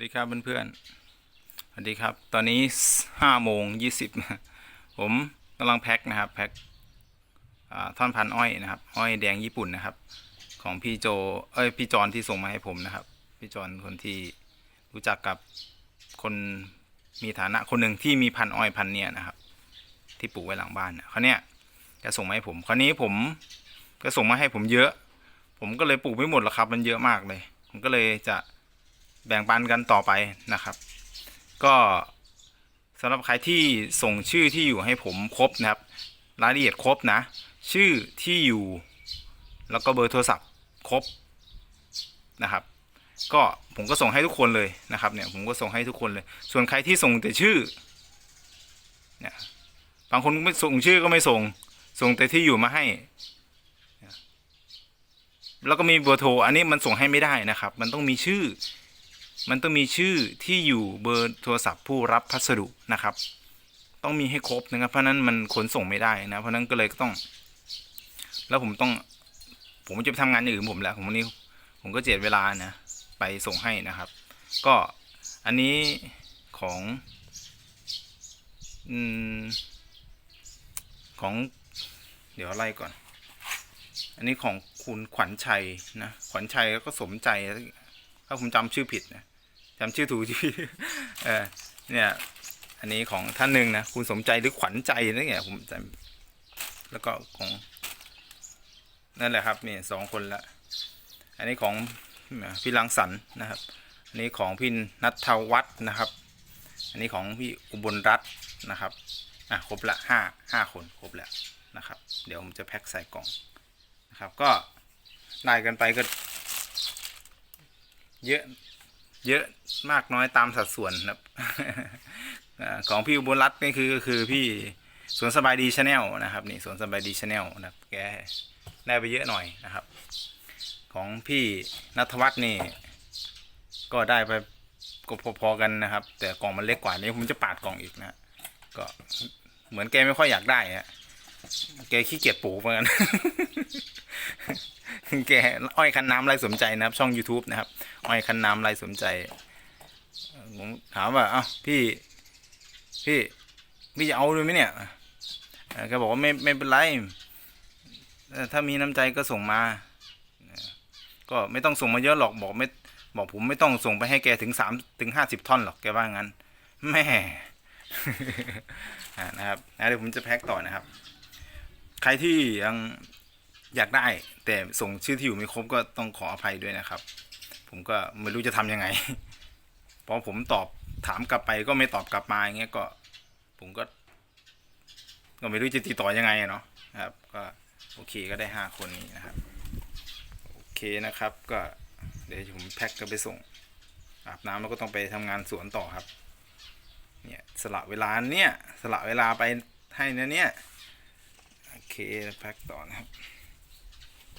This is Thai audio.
สดีครับเพื่อนๆสวัสดีครับ ตอนนี้ห้าโมงยี่สิบผมกำลังแพ็คนะครับ แพ็คท่อนพันอ้อยนะครับ อ้อยแดงญี่ปุ่นนะครับ ของพี่โจ เอ้ย พี่จอนที่ส่งมาให้ผมนะครับ พี่จอนคนที่รู้จักกับคนมีฐานะคนหนึ่งที่มีพันอ้อยพันเนี่ยนะครับ ที่ปลูกไว้หลังบ้านน่ะเขาเนี่ยแกส่งมาให้ผม คราวนี้ผมก็ส่งมาให้ผมเยอะ ผมก็เลยปลูกไม่หมดหรอกครับ มันเยอะมากเลย ผมก็เลยจะ แบ่งปันกันต่อไปนะครับ ก็สำหรับใครที่ส่งชื่อที่อยู่ให้ผมครบนะครับ รายละเอียดครบนะ ชื่อที่อยู่ แล้วก็เบอร์โทรศัพท์ครบนะครับ ก็ผมก็ส่งให้ทุกคนเลยนะครับเนี่ยผมก็ส่งให้ทุกคนเลย ส่วนใครที่ส่งแต่ชื่อเนี่ยบางคนไม่ส่งชื่อก็ไม่ส่ง ส่งแต่ที่อยู่มาให้ แล้วก็มีเบอร์โทรอันนี้มันส่งให้ไม่ได้นะครับ มันต้องมีชื่อ มันต้องมีชื่อที่อยู่เบอร์โทรศัพท์ผู้รับพัสดุนะครับ ต้องมีให้ครบนะครับ เพราะนั้นมันขนส่งไม่ได้นะ เพราะนั้นก็เลยก็ต้อง แล้วผมต้อง ผมจะไปทำงานอย่างอื่นผมแหละผมวันนี้ ผมก็เจ็ดเวลานะ ไปส่งให้นะครับ ก็อันนี้ของอของเดี๋ยวไล่ก่อน อันนี้ของคุณขวัญชัยนะ ขวัญชัยแล้วก็สมใจ ถ้าผมจำชื่อผิดนะ จำชื่อถูกที่เออเนี่ย อันนี้ของท่านหนึ่งนะ คุณสมใจหรือขวัญใจนั่นไงผมจำแล้วก็ของ นั่นแหละครับนี่สองคนละ อันนี้ของพี่ลังสรรนะครับ อันนี้ของพี่นัทวัฒน์นะครับ อันนี้ของพี่อุบลรัตน์นะครับ อะครบละห้าห้าคนครบแล้วนะครับ เดี๋ยวผมจะแพ็คใส่กล่องนะครับ ก็ได้กันไปก็เยอะ เยอะมากน้อยตามสัดส่วนนะครับของพี่อุบลรัตน์นี่คือก็คือพี่สวนสบายดีชาแนลนะครับนี่สวนสบายดีชาแนลนะครับแกได้ไปเยอะหน่อยนะครับ ของพี่นัทวัฒน์นี่ ก็ได้ไปก็พอๆกันนะครับ แต่กล่องมันเล็กกว่านี้ผมจะปาดกล่องอีกนะก็เหมือนแกไม่ค่อยอยากได้ฮะแกขี้เกียจปลูกเหมือนกัน แกอ้อยคันน้ำไรสนใจนะครับ ช่อง YouTube นะครับ อ้อยคันน้ำไรสนใจ ผมถามว่า เอ้าพี่ พี่ พี่จะเอาด้วยไหมเนี่ยแกบอกว่าไม่ไม่เป็นไร ถ้ามีน้ำใจก็ส่งมา ก็ไม่ต้องส่งมาเยอะหรอกบอกไม่บอกผมไม่ต้องส่งไปให้แกถึงสามถึงห้าสิบท่อนหรอกแกว่างั้นแม่นะครับนะเดี๋ยวผมจะแพ็คต่อนะครับ ใครที่ยัง อยากได้ แต่ส่งชื่อที่อยู่ไม่ครบก็ต้องขออภัยด้วยนะครับ ผมก็ไม่รู้จะทำยังไงพราะผมตอบถามกลับไปก็ไม่ตอบกลับมาอย่างเงี้ยก็ ผมก็ ก็ไม่รู้จะติดต่อยังไงเนาะครับ ก็โอเคก็ได้ห้าคนนี้นะครับโอเคนะครับ ก็เดี๋ยวผมแพ็คก็ไปส่งอาบน้ำแล้วก็ต้องไปทำงานสวนต่อครับ เนี่ยสละเวลาเนี่ยสละเวลาไปให้นะเนี่ย โอเคแพ็คต่อนะครับ